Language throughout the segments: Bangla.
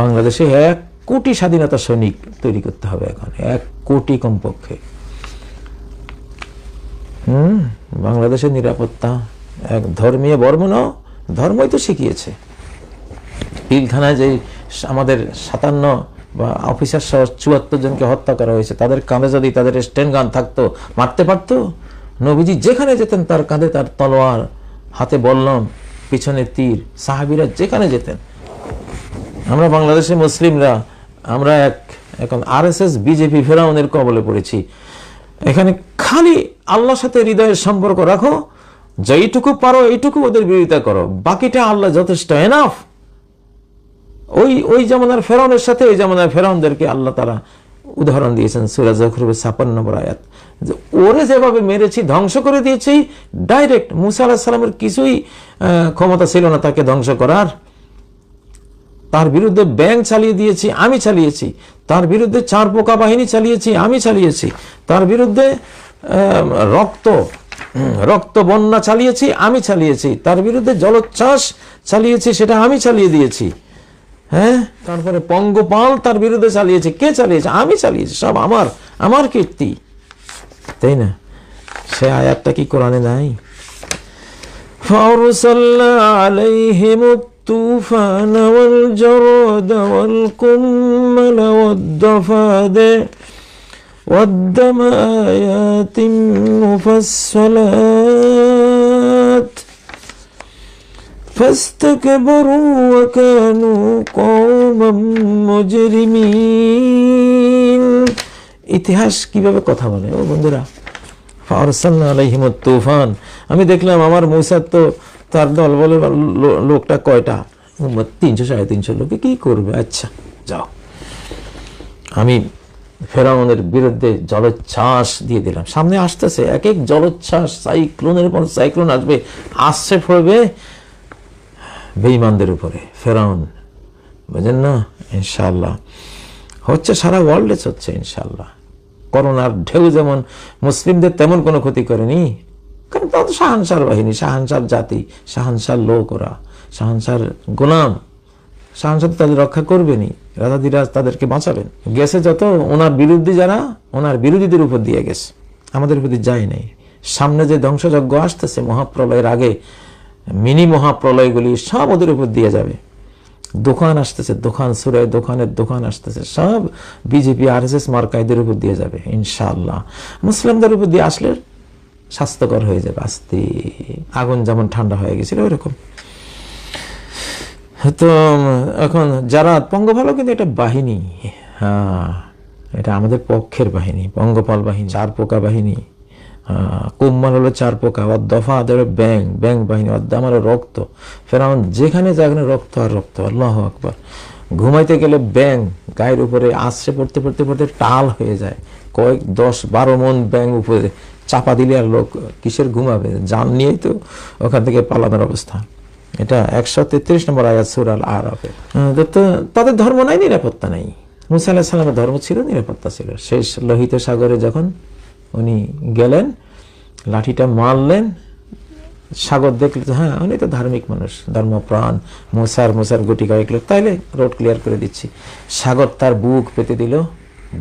বাংলাদেশে এক কোটি স্বাধীনতা সৈনিক তৈরি করতে হবে এখন, এক কোটি কমপক্ষে। হুম, বাংলাদেশের নিরাপত্তা এক ধর্মীয় বর্মন ধর্মই তো শিখিয়েছে। পিলখানায় যে আমাদের সাতান্ন বা অফিসার সহ চুয়াত্তর জনকে হত্যা করা হয়েছে, তাদের কাঁধে যদি তাদের স্টেন গান থাকতো, মারতে পারতো? নবীজি যেখানে যেতেন, তার কাঁধে তার তলোয়ার, হাতে বললাম, পিছনে তীর, সাহাবিরা যেখানে যেতেন আমরা বাংলাদেশের মুসলিমরা, আমরা এক, এখন আরএসএস বিজেপি ফেরাউনের কবলে পড়েছি। এখানে খালি আল্লাহর সাথে হৃদয়ের সম্পর্ক রাখো, যেইটুকু পারো এইটুকু ওদের বিরোধিতা করো। বাকিটা আল্লাহ যথেষ্ট এনাফ ওই ওই জামানার ফেরাউনের সাথে ওই জামানার ফেরাউনদেরকে আল্লাহ তারা উদাহরণ দিয়েছেন সুরাজ জখরুবের ছাপান্ন নম্বর আয়াত। যে ওরে যেভাবে মেরেছি, ধ্বংস করে দিয়েছি ডাইরেক্ট মুসা আলাহ সাল্লামের কিছুই ক্ষমতা ছিল না তাকে ধ্বংস করার। তার বিরুদ্ধে ব্যাংক চালিয়ে দিয়েছি আমি চালিয়েছি তার বিরুদ্ধে চার পোকা বাহিনী চালিয়েছি আমি চালিয়েছি তার বিরুদ্ধে আহ, রক্ত হুম, রক্ত বন্যা চালিয়েছি আমি চালিয়েছি তার বিরুদ্ধে জলোচ্ছ্বাস চালিয়েছি সেটা আমি চালিয়ে দিয়েছি হ্যাঁ তারপরে পঙ্গপাল তার বিরুদ্ধে চালিয়েছে কে চালিয়েছে আমি চালিয়েছি সব আমার আমার কীর্তি তাই না সে আয়াতটা কি কোরআনে নাই فأرسلنا عليهم الطوفان والجراد والقمل والضفادع والدم آيات مفصلات فاستكبروا وكانوا قوما مجرمين ইতিহাস কিভাবে কথা বলে ও বন্ধুরা ফারসাল্লা আলাইহিমত তুফান আমি দেখলাম আমার মৌসার তো তার দল বলে লোকটা কয়টা? তিনশো, সাড়ে তিনশো লোকে কি করবে? আচ্ছা যাও। আমি ফেরাউনের বিরুদ্ধে জলোচ্ছ্বাস দিয়ে দিলাম। সামনে আসতেছে এক এক জলোচ্ছ্বাস, সাইক্লোনের পর সাইক্লোন আসবে আসছে পড়বে বেইমানদের উপরে। ফেরাউন, বুঝেন না? ইনশাল্লাহ হচ্ছে সারা ওয়ার্ল্ডে হচ্ছে ইনশাল্লাহ করোনার ঢেউ যেমন, মুসলিমদের তেমন কোনো ক্ষতি করেনি। কারণ তারা তো শাহানসার বাহিনী শাহানসার জাতি শাহানসার লোক ওরা শাহানসার গোলাম। শাহানসার তো তাদের রক্ষা করবেনই রাজাদিরাজ তাদেরকে বাঁচাবেন। গেছে যত, ওনার বিরুদ্ধে যারা, ওনার বিরোধীদের উপর দিয়ে গেছে। আমাদের দিয়ে যায় নাই। সামনে যে ধ্বংসযজ্ঞ আসতেছে, মহাপ্রলয়ের আগে, মিনি মহাপ্রলয়গুলি সব ওদের উপর দিয়ে যাবে। দোকান আসতেছে, দোকান সুরায় দোকানের দোকান আসতেছে, সব বিজেপি আর এস এস মার্কাইদের উপর দিয়ে যাবে, ইনশাআল্লাহ। মুসলিমদের উপর দিয়ে আসলে স্বাস্থ্যকর হয়ে যাবে, আস্তে আগুন যেমন ঠান্ডা হয়ে গেছিল, ওইরকম। তো এখন যারা, পঙ্গপালও কিন্তু এটা বাহিনী হ্যাঁ এটা আমাদের পক্ষের বাহিনী, পঙ্গপাল বাহিনী, চার পোকা বাহিনী কুম্মাল হলো চার পোকা, ওর দফা আদের ব্যাং ব্যাং বাহিনী, ওর দাম হলো রক্ত। ফেরাউন, যেখানে যেখানে রক্ত আর রক্ত, আল্লাহ আকবর। ঘুমাইতে গেলে ব্যাং গায়ের উপরে আশ্রে পড়তে পড়তে পড়তে টাল হয়ে যায়। কয়েক দশ বারো মন ব্যাং উপরে চাপা দিলে আর লোক কিসের ঘুমাবে? জান নিয়েই তো ওখান থেকে পালানোর অবস্থা। এটা একশো তেত্রিশ নম্বর আয়াত সুরাল আরবে তো তাদের ধর্ম নাই, নিরাপত্তা নাই। মুসা আলাহ সাল্লামের ধর্ম ছিল, নিরাপত্তা ছিল। শেষ লোহিত সাগরে যখন উনি গেলেন, লাঠিটা মারলেন, সাগর দেখলে হ্যাঁ উনি তো ধার্মিক মানুষ, ধর্মপ্রাণ। মোসার মোসার গুটি কয়েক লোক। তাইলে রোড ক্লিয়ার করে দিচ্ছি। সাগর তার বুক পেতে দিল।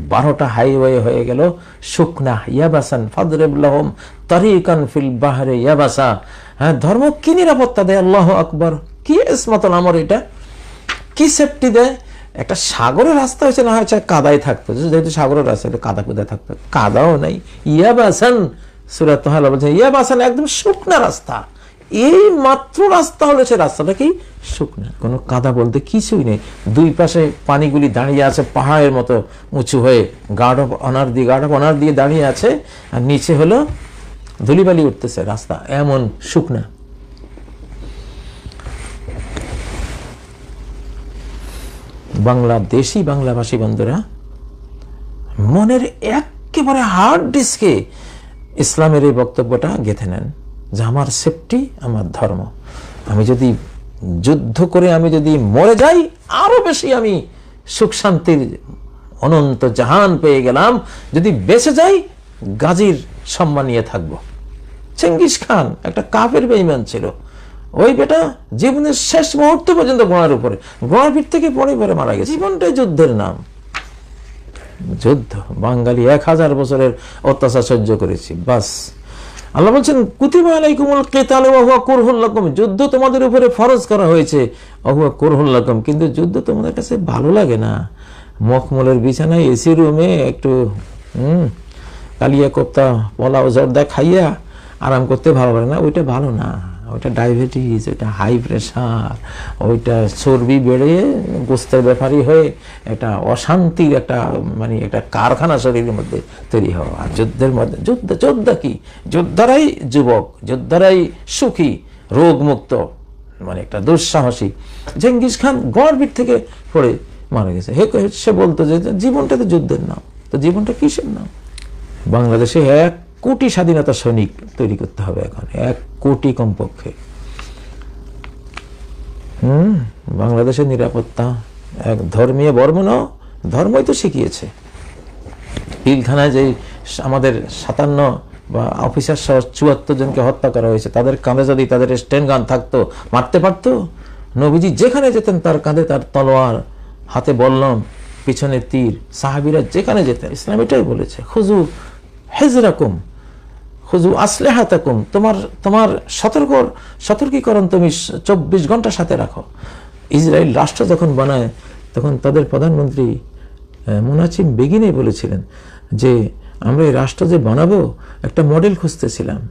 বারোটা হাইওয়ে হয়ে গেল। শুকনা ইয়াবাসান ফাদরেবুল্লাহম তরিকান ফিল বাহারে ইয়াবাসা। হ্যাঁ ধর্ম কি নিরাপত্তা দেয়? আল্লাহ আকবর। কি ইসমতল আমার এটা? কি সেফটি দেয়? একটা সাগরের রাস্তা হয়েছে, না হয়েছে? কাদায় থাকতো। যেহেতু সাগরের রাস্তা কাদা কুদা থাকতো? কাদাও নাই। ইয়াবাসান সুরাত বলছে, ইয়াবাসান একদম শুকনা রাস্তা। এই মাত্র রাস্তা হলে সে রাস্তাটা কি শুকনা কোনো কাদা বলতে কিছুই নেই। দুই পাশে পানিগুলি দাঁড়িয়ে আছে, পাহাড়ের মতো উঁচু হয়ে। গার্ড অফ অনার দিয়ে গার্ড অফ অনার দিয়ে দাঁড়িয়ে আছে। আর নিচে হলো ধুলিবালি উঠতেছে রাস্তা। এমন শুকনা বাংলাদেশি বাংলাভাষী বন্ধুরা, মনের একেবারে হার্ড ডিস্কে ইসলামের এই বক্তব্যটা গেঁথে নেন। যে আমার সেফটি আমার ধর্ম। আমি যদি যুদ্ধ করে আমি যদি মরে যাই, আরও বেশি আমি সুখ শান্তির অনন্ত জাহান পেয়ে গেলাম। যদি বেঁচে যাই, গাজীর সম্মান নিয়ে থাকব। চেঙ্গিস খান একটা কাফের বেইমান ছিল। ওই বেটা জীবনের শেষ মুহূর্ত পর্যন্ত গোড়ার উপরে গোড়ার পিঠ থেকে পরে পরে মারা গেছে। জীবনটাই যুদ্ধের নাম। যুদ্ধ, বাঙালি এক হাজার বছরের অত্যাচার সহ্য করেছি, বাস। আল্লাহ বলছেন, কুতিবা কেতাল অহুয়া কুরহুল লাকুম। যুদ্ধ তোমাদের উপরে ফরজ করা হয়েছে। অহুয়া কুরহুল লাকুম। কিন্তু যুদ্ধ তোমাদের কাছে ভালো লাগে না। মখমলের বিছানায় এসি রুমে একটু, হুম, কালিয়া কোপ্তা, পলাও জর্দা খাইয়া আরাম করতে ভালো লাগে না, ওইটা ভালো না। ওইটা ডায়াবেটিস ওইটা হাই প্রেশার ওইটা চর্বি বেড়ে গোস্তের ব্যাপারই হয়ে একটা অশান্তির একটা মানে একটা কারখানা শরীরের মধ্যে তৈরি হওয়া। আর যুদ্ধের মধ্যে, যুদ্ধ, যোদ্ধা কি? যোদ্ধারাই যুবক, যোদ্ধারাই সুখী, রোগমুক্ত মানে একটা দুঃসাহসী। জেঙ্গিস খান গড়বিট থেকে পড়ে মারা গেছে। হে, সে বলতো যে জীবনটা তো যুদ্ধের নাম। তো জীবনটা কিসের নাম? বাংলাদেশে এক কোটি স্বাধীনতা সৈনিক তৈরি করতে হবে এখন, এক কোটি কমপক্ষে। হুম, বাংলাদেশের নিরাপত্তা এক ধর্মীয় বর্মন ধর্মই তো শিখিয়েছে। পিলখানায় যে আমাদের সাতান্ন বা অফিসার সহ চুয়াত্তর জনকে হত্যা করা হয়েছে, তাদের কাঁধে যদি তাদের স্টেন গান থাকতো, মারতে পারতো? নবীজি যেখানে যেতেন, তার কাঁধে তার তলোয়ার, হাতে বললাম, পিছনে তীর, সাহাবিরা যেখানে যেতেন, ইসলাম এটাই বলেছে খুজু হেজরাকুম খুজু আসলে হাতাকুম তোমার তোমার সতর্ক, সতর্কীকরণ তুমি চব্বিশ ঘণ্টা সাথে রাখো। ইসরায়েল রাষ্ট্র যখন বানায়, তখন তাদের প্রধানমন্ত্রী মোনাচিম বেগিনে বলেছিলেন যে, আমরা এই রাষ্ট্র যে বানাবো, একটা মডেল খুঁজতেছিলাম।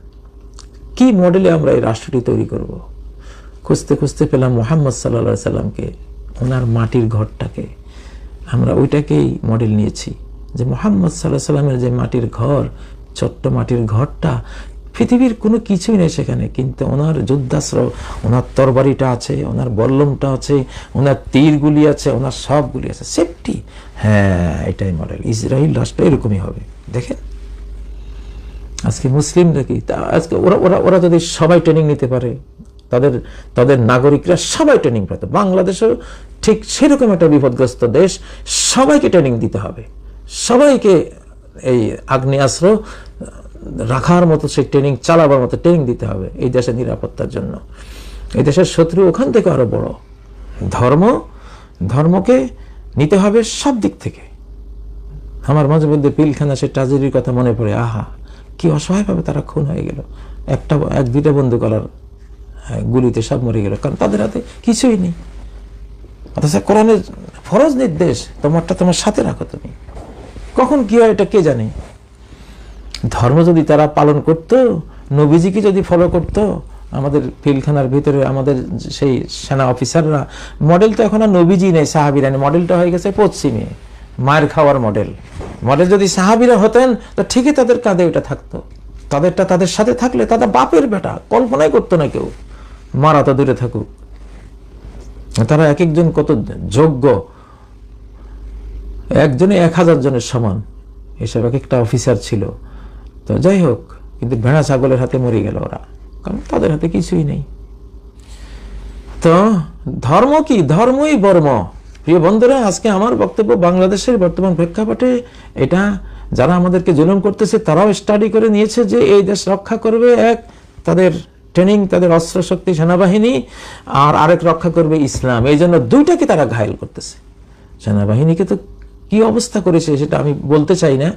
কি মডেলে আমরা এই রাষ্ট্রটি তৈরি করব। খুঁজতে খুঁজতে পেলাম মোহাম্মদ সাল্লা সাল্লামকে, ওনার মাটির ঘরটাকে। আমরা ওইটাকেই মডেল নিয়েছি। যে মোহাম্মদ সাল্লাহ সাল্লামের যে মাটির ঘর ছোট্ট মাটির ঘরটা পৃথিবীর কোনো কিছুই নেই সেখানে, কিন্তু ওনার যুদ্ধাস্ত্র ওনার তরবারিটা আছে, ওনার বল্লমটা আছে, ওনার তীরগুলি আছে, ওনার সবগুলি আছে সেফটি হ্যাঁ এটাই মডেল ইসরায়েল রাষ্ট্র এরকমই হবে। দেখেন। আজকে মুসলিম দেখি আজকে ওরা ওরা ওরা যদি সবাই ট্রেনিং নিতে পারে, তাদের তাদের নাগরিকরা সবাই ট্রেনিং পেত বাংলাদেশও ঠিক সেরকম একটা বিপদগ্রস্ত দেশ সবাইকে ট্রেনিং দিতে হবে। সবাইকে এই আগ্নেয়াস্ত্র রাখার মতো সেই ট্রেনিং চালাবার মতো ট্রেনিং দিতে হবে এই দেশের নিরাপত্তার জন্য। এই দেশের শত্রু ওখান থেকে আরও বড়। ধর্ম, ধর্মকে নিতে হবে সব দিক থেকে। আমার মাঝে মধ্যে পিলখানা সে ট্রাজেডির কথা মনে পড়ে, আহা, কি অসহায়ভাবে তারা খুন হয়ে গেল। একটা এক, দুইটা বন্ধু করার গুলিতে সব মরে গেল, কারণ তাদের হাতে কিছুই নেই। অথচ কোরআনের ফরজ নির্দেশ, তোমারটা তোমার সাথে রাখো তুমি। কখন কি হয় এটা কে জানে? ধর্ম যদি তারা পালন করত, নবীজিকে যদি ফলো করত, আমাদের পিলখানার ভিতরে আমাদের সেই সেনা অফিসাররা মডেল তো এখন আর নবীজি নেই, সাহাবিরা নেই মডেলটা হয়ে গেছে পশ্চিমে, মায়ের খাওয়ার মডেল মডেল যদি সাহাবিরা হতেন, তো ঠিকই তাদের কাঁধে ওটা থাকতো। তাদেরটা তাদের সাথে থাকলে তাদের বাপের বেটা, কল্পনাই করতো না কেউ। মারা তো দূরে থাকুক। তারা এক একজন কত যোগ্য একজনে এক হাজার জনের সমান। এসব এক একটা অফিসার ছিল। তো যাই হোক, কিন্তু ভেড়া ছাগলের হাতে মরে গেল ওরা। কারণ তাদের হাতে কিছুই নেই। তো ধর্ম কি? ধর্মই বর্ম। প্রিয় বন্ধুরা, আজকে আমার বক্তব্য বাংলাদেশের বর্তমান প্রেক্ষাপটে এটা। যারা আমাদেরকে জুলুম করতেছে, তারাও স্টাডি করে নিয়েছে যে এই দেশ রক্ষা করবে এক তাদের ট্রেনিং তাদের অস্ত্র শক্তি সেনাবাহিনী, আর আরেক রক্ষা করবে ইসলাম। এই জন্য দুইটাকে তারা ঘায়ল করতেছে। সেনাবাহিনীকে তো কি অবস্থা করেছে সেটা আমি বলতে চাই না।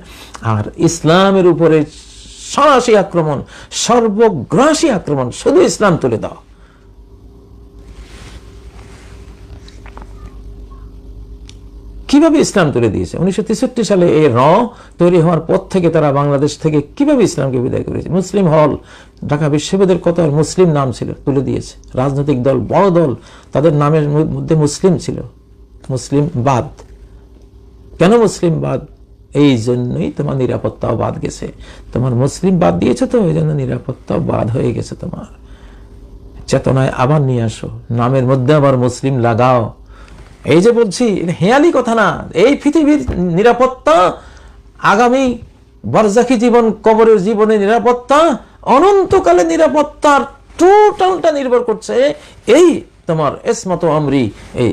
আর ইসলামের উপরে সরাসি আক্রমণ, সর্বগ্রাসী আক্রমণ, শুধু ইসলাম তুলে দাও। কীভাবে ইসলাম তুলে দিয়েছে? উনিশশো তেষট্টি সালে এই র তৈরি হওয়ার পর থেকে তারা বাংলাদেশ থেকে কীভাবে ইসলামকে বিদায় করেছে? মুসলিম হল, ঢাকা বিশ্ববিদ্যালয়ের কত মুসলিম নাম ছিল, তুলে দিয়েছে। রাজনৈতিক দল, বড় দল, তাদের নামের মধ্যে মুসলিম ছিল। মুসলিম বাদ। কেন মুসলিম বাদ? এই জন্যই তোমার নিরাপত্তাও বাদ গেছে। তোমার মুসলিম বাদ দিয়েছে তো ওই জন্য নিরাপত্তাও বাদ হয়ে গেছে তোমার। চেতনায় আবার নিয়ে আসো, নামের মধ্যে আবার মুসলিম লাগাও। এই যে বলছি হেয়ালি কথা না, এই পৃথিবীর নিরাপত্তা আগামী বরজাকি জীবন, কবরের জীবনের নিরাপত্তা, অনন্তকালে নিরাপত্তার টোটালটা নির্ভর করছে এই তোমার এসমত আমরি, এই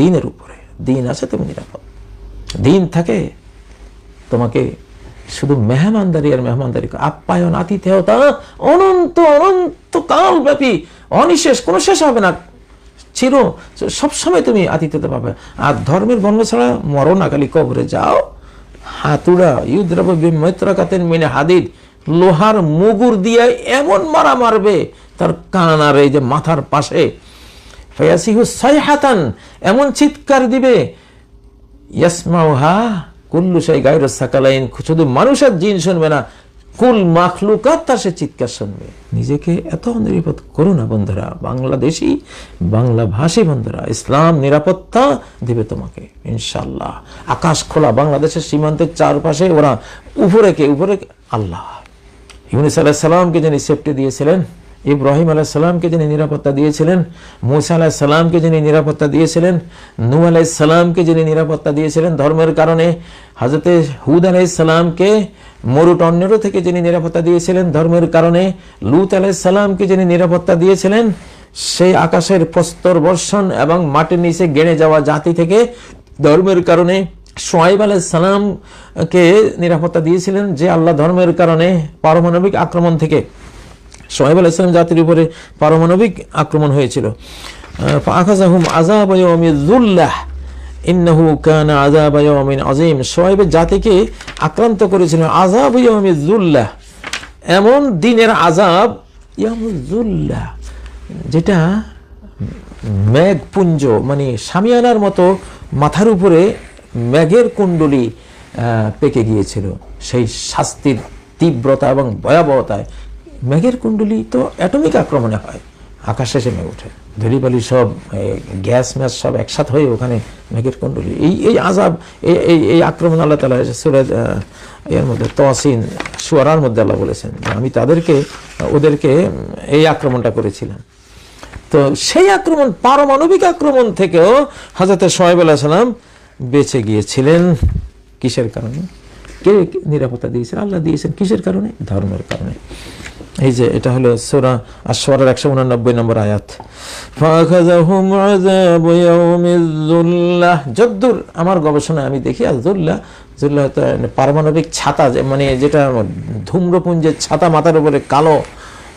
দিনের উপরে। দিন আছে, তুমি নিরাপদ। দিন থাকে, তোমাকে শুধু মেহমানদারি আর মেহমানদারি আপ্যায়ন, আতিথেয়তা, অনন্ত অনন্ত কাল ব্যাপী অনিশেষ, কোনো শেষ হবে না। চির, সবসময় তুমি আতিথ্যতা পাবে। আর ধর্মের বর্ণ ছাড়া মরো না, খালি কবরে যাও। হাতুড়া, ইউদ্রব মৈত্রকাতেন মিনে হাদিদ, লোহার মুগুর দিয়ে এমন মারা মারবে, তার কান আর এই যে মাথার পাশে। ফয়াসিহু সাইহাতান, এমন চিৎকার দিবে ইয়াসমাউহা কুল্লু সেই গায়র সাকালাইন। শুধু মানুষের জিন শুনবে না, কুল মাখলুকাত তার সে চিৎকার শুনবে। নিজেকে এত নিরাপদ করো না বন্ধুরা, বাংলাদেশি বাংলা ভাষী বন্ধুরা, ইসলাম নিরাপত্তা দিবে তোমাকে ইনশাল্লাহ আকাশ খোলা, বাংলাদেশের সীমান্তের চারপাশে ওরা উপরে কে, উপরে আল্লাহ। ইউনিস আলাহ সাল্লামকে যিনি সেফটি দিয়েছিলেন ইব্রাহিম আলাহ সাল্লামকে যিনি নিরাপত্তা দিয়েছিলেন, মুসা আলাহ সাল্লামকে যিনি নিরাপত্তা দিয়েছিলেন নু আলাহ সাল্লামকে যিনি নিরাপত্তা দিয়েছিলেন ধর্মের কারণে হাজরতে হুদ আলাহ সাল্লামকে মরুটন্যেরও থেকে যিনি নিরাপত্তা দিয়েছিলেন ধর্মের কারণে, লুত আলাহ সাল্লামকে যিনি নিরাপত্তা দিয়েছিলেন, সেই আকাশের প্রস্তর বর্ষণ এবং মাটির নিচে গেড়ে যাওয়া জাতি থেকে ধর্মের কারণে সোয়াইব আলাহ সালামকে নিরাপত্তা দিয়েছিলেন, যে আল্লাহ ধর্মের কারণে পারমাণবিক আক্রমণ থেকে। সোহেব আল ইসলাম জাতির উপরে পারমাণবিক আক্রমণ হয়েছিল। আখাজাহুম আজাব ইয়াউমিযুল্লাহ ইন্নাহু কানা আযাব ইয়াউমিন আযীম। সোহেবের জাতিকে আক্রান্ত করেছিল ইয়াউমিযুল্লাহ এমন দিনের আযাব ইয়াউমিযুল্লাহ যেটা মেঘপুঞ্জ মানে সামিয়ানার মতো মাথার উপরে মেঘের কুণ্ডলি পেকে গিয়েছিল। সেই শাস্তির তীব্রতা এবং ভয়াবহতায় মেঘের কুণ্ডলি তো অ্যাটমিক আক্রমণে হয়, আকাশে মেঘ ওঠে। ধুলিবালি সব গ্যাস ম্যাস সব একসাথে হয়ে ওখানে মেঘের কুণ্ডলি। এই এই আজাব এই এই আক্রমণ আল্লাহ তালা সুরেদ এর মধ্যে তহসিন, সুয়ারার মধ্যে আল্লাহ বলেছেন আমি তাদেরকে, ওদেরকে এই আক্রমণটা করেছিলাম। তো সেই আক্রমণ, পারমাণবিক আক্রমণ থেকেও হাজরত সোহেব আল্লাহ সালাম বেঁচে গিয়েছিলেন। কিসের কারণে? কে নিরাপত্তা দিয়েছেন? আল্লাহ দিয়েছেন কিসের কারণে? ধর্মের কারণে। এই যে, এটা হলো সোরা আশোয়ারের একশো উনানব্বই নম্বর আয়াত। যদ্দুর, আমার গবেষণায় আমি দেখি, আর জুল্লাহ তো পারমাণবিক ছাতা মানে যেটা ধূম্রপুঞ্জের ছাতা মাথার উপরে কালো,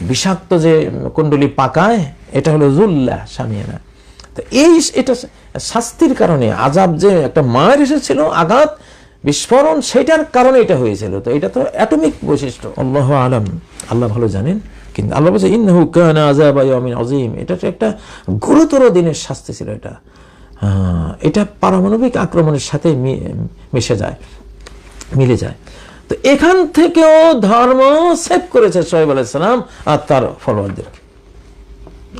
বিষাক্ত যে কুণ্ডলি পাকায়, এটা হলো জুল্লাহ সামিয়ানা তো এই এটা শাস্তির কারণে আজাব যে একটা মায়ের এসেছিল, আঘাত, বিস্ফোরণ, সেটার কারণে এটা হয়েছিল। তো এটা তো অ্যাটমিক বৈশিষ্ট্য, আল্লাহ আলম। আল্লাহ ভালো জানেন, কিন্তু আল্লাহ বলছে, ইন্নাহু কানা আযাবা ইয়াউমিন আযীম। এটা একটা গুরুতর দিনের শাস্তি ছিল এটা। এটা পারমাণবিক আক্রমণের সাথে মিশে যায়, মিলে যায়। তো এখান থেকেও ধর্ম সেভ করেছে সোহেব আলাইসালাম আর তার ফলোয়ারদেরকে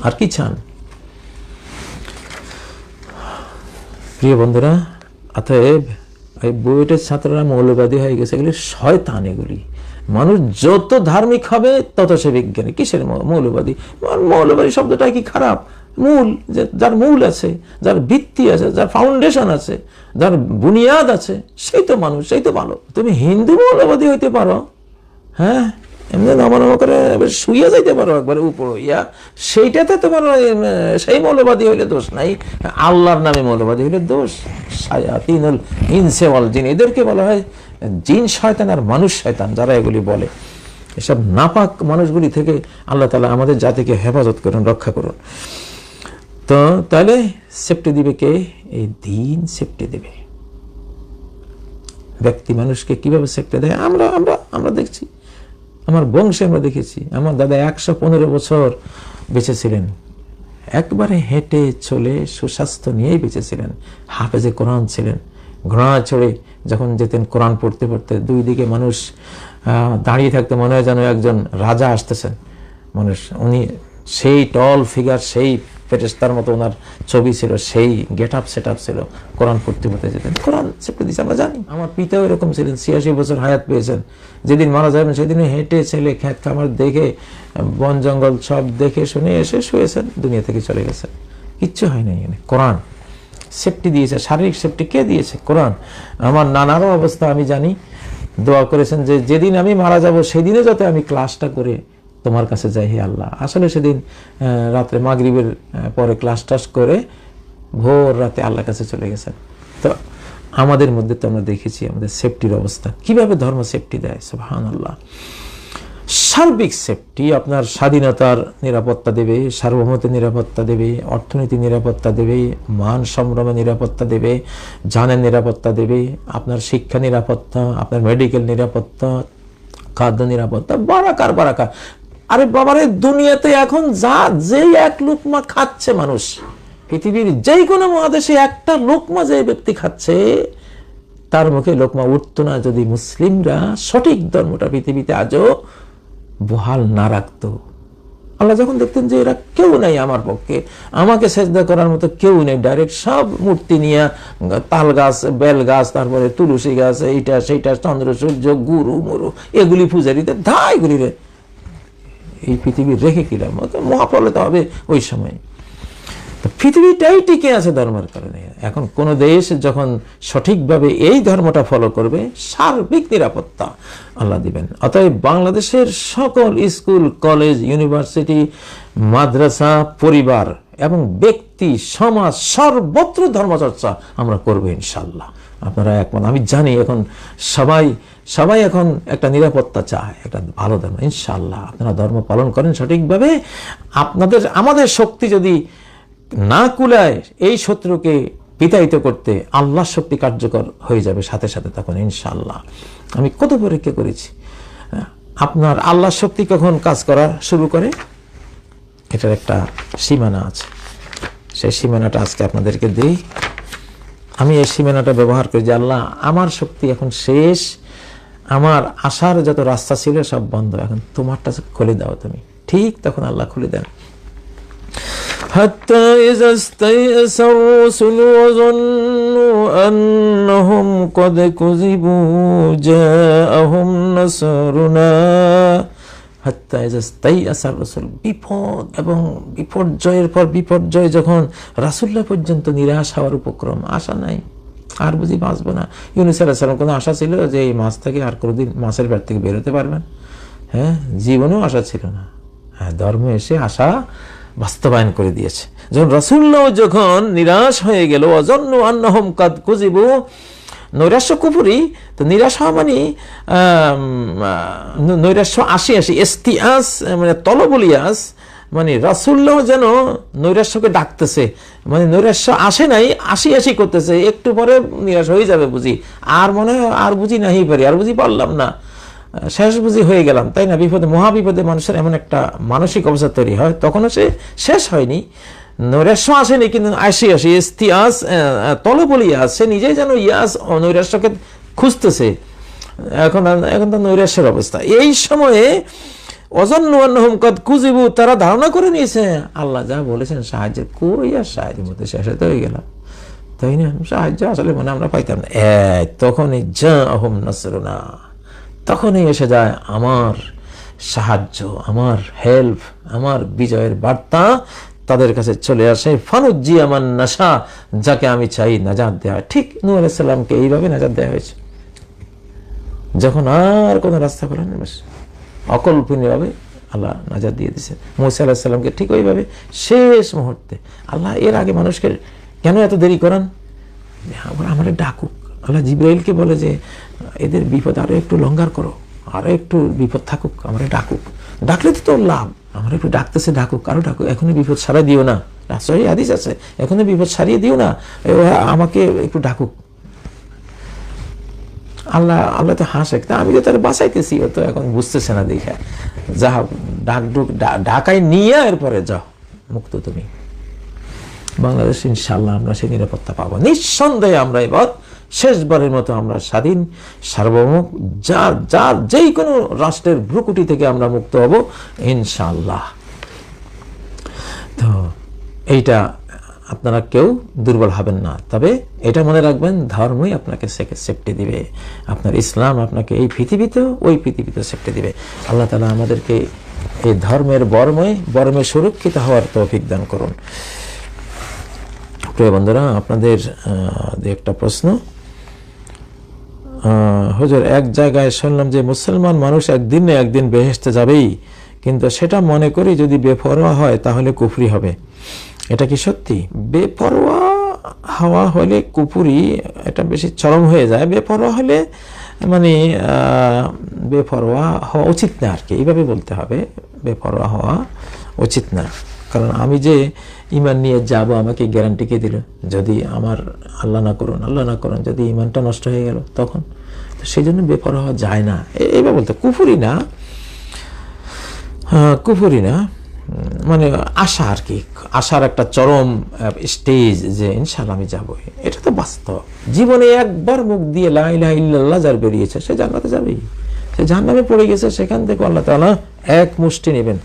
আর কি চান? প্রিয় বন্ধুরা, অতএব এই বুয়েটের ছাত্ররা মৌলবাদী হয়ে গেছে, এগুলি শয়তান এগুলি। মানুষ যত ধার্মিক হবে, তত সে বিজ্ঞানী। কিসের মৌলবাদী? মৌলবাদী শব্দটা কি খারাপ? মূল যে- যার মূল আছে, যার ভিত্তি আছে, যার ফাউন্ডেশন আছে, যার বুনিয়াদ আছে, সেই তো মানুষ, সেই তো ভালো। তুমি হিন্দু মৌলবাদী হইতে পারো হ্যাঁ? এমনি নমা নমা করে এবার শুয়ে যাইতে পারো একবারে উপর ইয়া সেইটাতে তোমার সেই মৌলবাদী হইলে দোষ নাই। আল্লাহর নামে মৌলবাদী হইলে দোষ। সায়াতিনুল ইনসে ওয়াল জিন। এদেরকে বলা হয় জিন শয়তান আর মানুষ শয়তান যারা এগুলি বলে, এসব নাপাক মানুষগুলি থেকে আল্লাহ তালা আমাদের জাতিকে হেফাজত করুন, রক্ষা করুন। তো তাহলে সেফটি দিবে কে? এই দিন সেফটি দেবে। ব্যক্তি মানুষকে কীভাবে সেফটি দেয়? আমরা আমরা আমরা দেখছি। আমার বংশে আমরা দেখেছি। আমার দাদা একশো পনেরো বছর বেঁচে ছিলেন। একবারে হেঁটে চলে সুস্বাস্থ্য নিয়েই বেঁচে ছিলেন। হাফেজে কোরআন ছিলেন। ঘোড়া চড়ে যখন যেতেন কোরআন পড়তে পড়তে দুই দিকে মানুষ দাঁড়িয়ে থাকতে, মনে হয় যেন একজন রাজা আসতেছেন। মানুষ, উনি সেই টল ফিগার সেই ফেরেস্তার মতো ওনার ছবি ছিল, সেই গেট আপ সেট আপ ছিল, কোরআন পড়তে পড়তে যেতেন। কোরআন সেপে দিচ্ছে আমরা জানি। আমার পিতাও এরকম ছিলেন, ছিয়াশি বছর হায়াত পেয়েছেন। যেদিন মারা যাবেন সেদিন হেঁটে, ছেলে, খ্যাত খামার দেখে, বন জঙ্গল সব দেখে, শুনে এসে শুয়েছেন, দুনিয়া থেকে চলে গেছেন। কিচ্ছু হয় নাই কোরআন সেফটি দিয়েছে, শারীরিক সেফটি কে দিয়েছে? কোরআন। আমার নানারও অবস্থা, আমি জানি। দোয়া করেছেন যে, যেদিন আমি মারা যাব সেদিনে যাতে আমি ক্লাসটা করে তোমার কাছে যাই হে আল্লাহ। আসলে সেদিন রাত্রে মাগরিবের পরে ক্লাস টাস করে ভোর রাতে আল্লাহর কাছে চলে গেছেন। তো আমাদের মধ্যে তো আমরা দেখেছি আমাদের সেফটির অবস্থা। কীভাবে ধর্ম সেফটি দেয়? সুবহান আল্লাহ সার্বিক সেফটি আপনার স্বাধীনতার নিরাপত্তা দেবে, সার্বভৌমত্বের নিরাপত্তা দেবে অর্থনীতি নিরাপত্তা দেবে, মান সম্ভ্রমের নিরাপত্তা দেবে, জানের নিরাপত্তা দেবে, আপনার শিক্ষা নিরাপত্তা, আপনার মেডিকেল নিরাপত্তা, খাদ্য নিরাপত্তা, বারাকার বারাকার। আরে বাবারে, দুনিয়াতে এখন যা যেই এক লোকমা খাচ্ছে মানুষ, পৃথিবীর যেই কোনো মহাদেশে একটা লোকমা যে ব্যক্তি খাচ্ছে, তার মুখে লোকমা উঠতো না যদি মুসলিমরা সঠিক ধর্মটা পৃথিবীতে আজও বহাল না রাখত। আল্লাহ যখন দেখতেন যে এরা কেউ নাই আমার পক্ষে, আমাকে সেজদা করার মতো কেউ নেই ডাইরেক্ট সব মূর্তি নিয়ে তাল গাছ, বেল গাছ, তারপরে তুলসী গাছ, এইটা, সেইটা, চন্দ্র, সূর্য, গুরু, মুরু, এগুলি পূজারিতে ধাই গুলি রে এই পৃথিবী রেখে কিলাম মহাফলতা হবে ওই সময়। পৃথিবীটাই টিকে আছে ধর্মের কারণে। এখন কোন দেশ যখন সঠিকভাবে এই ধর্মটা ফলো করবে, সার্বিক নিরাপত্তা আল্লাহ দিবেন। অতএব বাংলাদেশের সকল স্কুল, কলেজ, ইউনিভার্সিটি, মাদ্রাসা, পরিবার এবং ব্যক্তি, সমাজ সর্বত্র ধর্মচর্চা আমরা করব ইনশাল্লাহ আপনারা একমত। আমি জানি এখন সবাই সবাই এখন একটা নিরাপত্তা চায়, একটা ভালো ধর্ম। ইনশাল্লাহ আপনারা ধর্ম পালন করেন সঠিকভাবে। আপনাদের, আমাদের শক্তি যদি না কুলায় এই শত্রুকে বিতাড়িত করতে আল্লাহর শক্তি কার্যকর হয়ে যাবে সাথে সাথে তখন ইনশাল্লাহ আমি কত পরীক্ষা করেছি। আপনার আল্লাহর শক্তি কখন কাজ করা শুরু করে? এটার একটা সীমানা আছে। সেই সীমানাটা আজকে আপনাদেরকে দিই। আমি এই সীমানাটা ব্যবহার করি যে, আল্লাহ, আমার শক্তি এখন শেষ। আমার আসার যত রাস্তা ছিল সব বন্ধ। এখন তোমারটা খুলে দাও তুমি। ঠিক তখন আল্লাহ খুলে দেন। حتى إذا استيأس الرسل وظنوا أنهم قد كذبوا جاءهم نصرنا হাত্তা ইজাস্তাই আসার রসুল বিপদ এবং বিপর্যয়ের পর বিপর্যয় যখন রাসুল্লাহ পর্যন্ত নিরাশ হওয়ার উপক্রম আশা নাই আর বুঝি বাঁচবো না ইউনুস আলাহ সালাম কোনো আশা ছিল যে এই মাছ থেকে আর কোনোদিন মাছের পেট থেকে বেরোতে পারবেন হ্যাঁ জীবনেও আশা ছিল না হ্যাঁ ধর্ম এসে আশা বাস্তবায়ন করে দিয়েছে। যখন রসুল্লাহ যখন নিরাশ হয়ে গেল, অজন্য আন্নহম কাদ কুজিবু নৈরাশ্য কুপুরি তো নিরাশ মানে নৈরাশ্য আসি আসি, এস্তিয়াস মানে তলবলিয়াস মানে রাসুল্লাহ যেন নৈরাশ্যকে ডাকতেছে মানে নৈরাশ্য আসে নাই, আসি আসি করতেছে, একটু পরে নিরাশ হয়ে যাবে বুঝি। আর মনে হয়, আর বুঝি নাহি পারি, আর বুঝি পারলাম না। শেষ বুঝি হয়ে গেলাম, তাই না? বিপদে, মহাবিপদে মানুষের এমন একটা মানসিক অবস্থা তৈরি হয়, তখনও সে শেষ হয়নি। নৈরাশ্য আসেনি, কিন্তু আসি আসি ইস্তিয়াস তলবলিয়াস সে নিজেই যেন ইয়াস নৈরাশ্যকে খুঁজতেছে। এখন এখন তো নৈরাশ্যের অবস্থা। এই সময়ে অজন্নহম কদ কুজিবু তারা ধারণা করে নিয়েছে, আল্লাহ যা বলেছেন, সাহায্য কই আর সাহায্যের মধ্যে শেষে তো হয়ে গেলাম। তাই না? সাহায্য আসলে মনে আমরা পাইতাম না। তখনই যা আহম নসরুনা। তখনই এসে যায় আমার সাহায্য, আমার হেল্প আমার বিজয়ের বার্তা তাদের কাছে চলে আসে। ফানুজ্জি আমার নাশা, যাকে আমি চাই নাজাদ দেওয়া ঠিক নূর আলাইসাল্লামকে এইভাবে নাজাদ দেওয়া হয়েছে। যখন আর কোনো রাস্তা খোলা নেই, বেশ অকল্পনীয়ভাবে আল্লাহ নাজাদ দিয়ে দিছে মৌসা আলাহিসাল্লামকে ঠিক ওইভাবে শেষ মুহূর্তে আল্লাহ এর আগে মানুষকে কেন এত দেরি করান? আমার ডাকুক। আল্লাহ জিব্রাইলকে বলে যে, এদের বিপদ আরও একটু লঙ্গার করো, আরও একটু বিপদ থাকুক, আমরা ডাকুক। ডাকলে তো তোর লাভ। আমরা একটু ডাকতেছে, ডাকুক, কারও ডাকুক, এখনই বিপদ সারা দিও না। রাজশাহী আদিস আছে, এখনই বিপদ সারিয়ে দিও না আমাকে একটু ডাকুক। আল্লাহ আল্লাহ তো হাসে তা আমি তো তার বাঁচাইতেছি, ও তো এখন বুঝতেছে না দেখে। যা ডাক ডুক ঢাকায় নিয়ে এরপরে যাও, মুক্ত তুমি। বাংলাদেশ ইনশাল্লাহ আমরা সেই নিরাপত্তা পাবো। নিঃসন্দেহে আমরা এবার শেষবারের মতো আমরা স্বাধীন, সার্বভৌম, যার যার যেই কোনো রাষ্ট্রের ভ্রুকুটি থেকে আমরা মুক্ত হব ইনশাল্লাহ তো এইটা আপনারা কেউ দুর্বল হবেন না, তবে এটা মনে রাখবেন, ধর্মই আপনাকে সেফটি দিবে। আপনার ইসলাম আপনাকে এই পৃথিবীতেও ওই পৃথিবীতে সেফটি দিবে। আল্লাহ তালা আমাদেরকে এই ধর্মের বর্মে বর্মে সুরক্ষিত হওয়ার তৌফিক দান করুন। প্রিয় বন্ধুরা, আপনাদের একটা প্রশ্ন। হুজুর, এক জায়গায় শুনলাম যে মুসলমান মানুষ একদিন না একদিন বেহেসতে যাবেই, কিন্তু সেটা মনে করি যদি বেপরোয়া হয় তাহলে কুফরি হবে। এটা কি সত্যি? বেপরোয়া হাওয়া হলে কুপুরি এটা বেশি চরম হয়ে যায়। বেপরোয়া হলে মানে বেপরোয়া হওয়া উচিত না আর কি। এইভাবে বলতে হবে, বেপরোয়া হওয়া উচিত না। কারণ আমি যে ইমান নিয়ে যাব আমাকে গ্যারান্টি কে দিল? যদি আমার আল্লাহ না করুন আল্লাহ না করুন যদি ইমানটা নষ্ট হয়ে গেল তখন? তো সেই জন্য বেপরোয়া হওয়া যায় না। এ- এইভাবে বলতে কুফুরি না হ্যাঁ, কুফুরি না মানে আশা আর কি আশার একটা চরম স্টেজ যে ইনশাল্লাহ আমি যাবই এটা তো বাস্তব। জীবনে একবার মুখ দিয়ে লা ইলাহা ইল্লাল্লাহ যার বেরিয়েছে সে জান্নাতে যাবেই। সে জাহান্নামে পড়ে গেছে সেখান থেকে আল্লাহ তাআলা এক মুষ্টি নেবেন।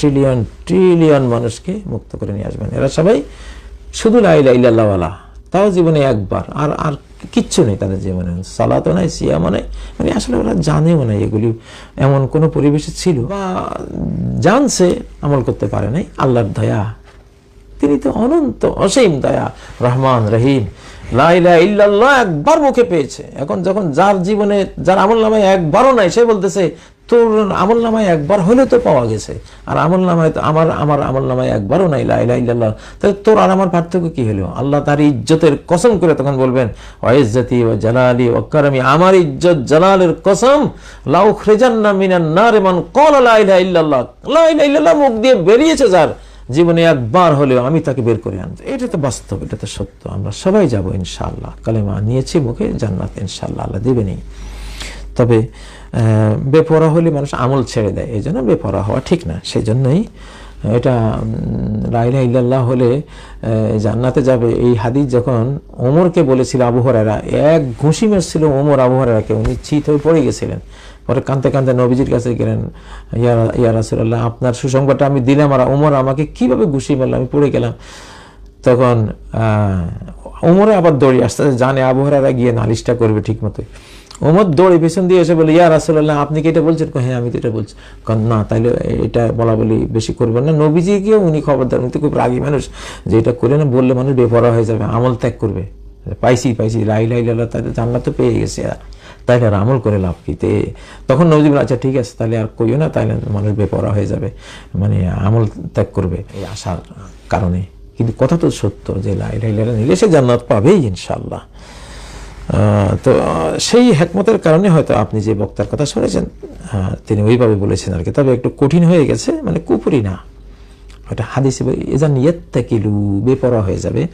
ট্রিলিয়ন ট্রিলিয়ন মানুষকে মুক্ত করে নিয়ে আসবেন। এরা সবাই শুধু লা ইলাহা ইল্লাল্লাহওয়ালা তাও জীবনে একবার। আর আর কিচ্ছু নেই তাদের জীবনে। সালাতও নাই, সিয়ামও নাই। মানে আসলে ওরা জানেও না এগুলি এমন কোনো পরিবেশে ছিল বা জানছে, আমল করতে পারে নাই। আল্লাহর দয়া। তিনি তো অনন্ত অসীম দয়া, রহমান, রহিম। লাইলা ইল্লাল্লাহ একবার মুখে পেয়েছে। এখন যখন যার জীবনে, যার আমল নামায় একবারও নাই, সে বলতেছে, তোর আমল নামায় একবার হলে তো পাওয়া গেছে। আর আমল নামায় আমার আমার আমল নামায় একবারও নাই লাইলা ইল্লাল্লাহ। তাহলে তোর আর আমার পার্থক্য কি হলো? আল্লাহ তার ইজ্জতের কসম করে তখন বলবেন ওয়াইজ্জতি ও জালালি ও কারামি, আমার ইজ্জত জালালের কসম লাউ খ্রেজান্না মিনান নার মান কল লা ইলাহা ইল্লাল্লাহ। লা ইলাহা ইল্লাল্লাহ মুখ দিয়ে বেরিয়েছে যার। জীবনে একবার হলেও আমি তাকে বের করে আনব। এটা তো বাস্তব, এটা তো সত্য। আমরা সবাই যাব ইনশাআল্লাহ। কালেমা নিয়েছি মুখে, জান্নাত ইনশাআল্লাহ আল্লাহ দেবেনি তবে বেপরা হলে মানুষ আমল ছেড়ে দেয়, এই জন্য বেপরা হওয়া ঠিক না। সেই জন্যই এটা লাইলা ইল্লাল্লাহ হলে জান্নাতে যাবে। এই হাদিস যখন ওমরকে বলেছিল আবু হরারা এক ঘুষি মেরছিল ওমর আবু হরারাকে উনি চিত হয়ে পড়ে গেছিলেন। পরে কাঁদতে কাঁদতে নবীজির কাছে গেলেন, ইয়া ইয়া রাসূলুল্লাহ, আপনার সুসংবাদটা আমি দিলাম আর ওমর আমাকে কীভাবে ঘুষি মারলো? আমি পড়ে গেলাম। তখন ওমরে আবার দৌড়ে আসতে জানে আবহাওয়ারা গিয়ে নালিশটা করবে ঠিক মতো ওমর দৌড়ে পেছন দিয়ে এসে বলে ইয়া রাসুল্লাহ আপনি কি এটা বলছেন? হ্যাঁ আমি তো এটা বলছি। কারণ না, তাইলে এটা বলা বলি বেশি করবেন না। নবীজি নবীজিকেও উনি খবরদার উনি তো খুব রাগী মানুষ, যে এটা করে না বললে মানুষ বেপরা হয়ে যাবে, আমল ত্যাগ করবে। পাইছি পাইছি, লাই লাই লাল্লাহ তাদের জান্নাত তো পেয়ে গেছে আর। তাইলে আর আমল করে লাভ কি? তখন নবজি আচ্ছা ঠিক আছে তাহলে আর কইও না তাইলে মানুষ বেপরা হয়ে যাবে মানে আমল ত্যাগ করবে। এই আশার কারণে। কিন্তু কথা তো সত্য যে লাই লাই লাইলা নিলে সে জান্নাত পাবেই ইনশাল্লাহ তো সেই হেকমতের কারণে হয়তো আপনি যে বক্তার কথা শুনেছেন তিনি ওইভাবে বলেছেন আর কি। তবে একটু কঠিন হয়ে গেছে মানে কুপুরি না। ওটা হাদিসে এজান ইয়েত্তাকিলু বেপরা হয়ে যাবে।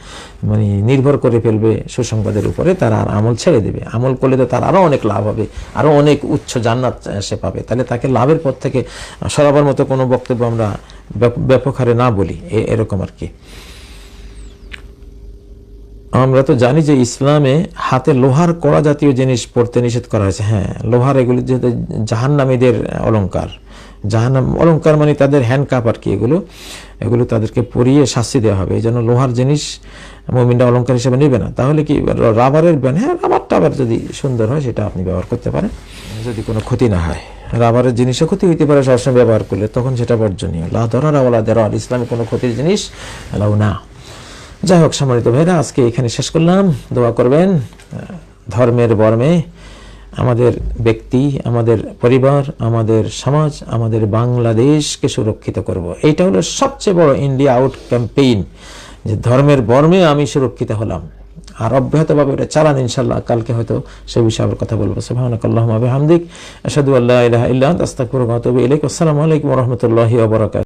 মানে নির্ভর করে ফেলবে সুসংবাদের উপরে, তারা আর আমল ছেড়ে দেবে। আমল করলে তো তার আরও অনেক লাভ হবে, আরও অনেক উচ্চ জান্নাত সে পাবে। তাহলে তাকে লাভের পর থেকে সরাবার মতো কোনো বক্তব্য আমরা ব্যাপ- ব্যাপক হারে না বলি। এরকম আর কি। আমরা তো জানি যে ইসলামে হাতে লোহার কড়া জাতীয় জিনিস পড়তে নিষেধ করা হয়েছে। হ্যাঁ লোহার এগুলি যেহেতু জাহান্নামীদের অলংকার। জাহান্নাম অলংকার মানে তাদের হ্যান্ড কাপ আর কি, এগুলো এগুলো তাদেরকে পরিয়ে শাস্তি দেওয়া হবে। এই জন্য লোহার জিনিস মমিনটা অলংকার হিসেবে নেবে না। তাহলে কি রাবারের ব্যান হ্যাঁ রাবার টাবার যদি সুন্দর হয়, সেটা আপনি ব্যবহার করতে পারেন। যদি কোনো ক্ষতি না হয়। রাবারের জিনিসও ক্ষতি হইতে পারে সবসময় ব্যবহার করলে, তখন সেটা বর্জনীয়। লা দরার ওলা দেরার, ইসলামে কোনো ক্ষতির জিনিস এলাও না। যাই হোক, সম্মানিত ভাইরা, আজকে এখানে শেষ করলাম। দোয়া করবেন ধর্মের বর্মে আমাদের ব্যক্তি, আমাদের পরিবার, আমাদের সমাজ, আমাদের বাংলাদেশকে সুরক্ষিত করব। এইটা হলো সবচেয়ে বড় ইন্ডিয়া আউট ক্যাম্পেইন যে ধর্মের বর্মে আমি সুরক্ষিত হলাম। আর অব্যাহতভাবে এটা চালান ইনশাল্লাহ কালকে হয়তো সে বিষয়ে কথা বলব। সুবহানাকাল্লাহুম্মা বিহামদিক, আশহাদু আল্লা ইলাহা ইল্লা আনতা, আস্তাগফিরুকা ওয়া আতুবু ইলাইক। আসসালামু আলাইকুম রাহমাতুল্লাহি ওয়া বারাকাতুহু।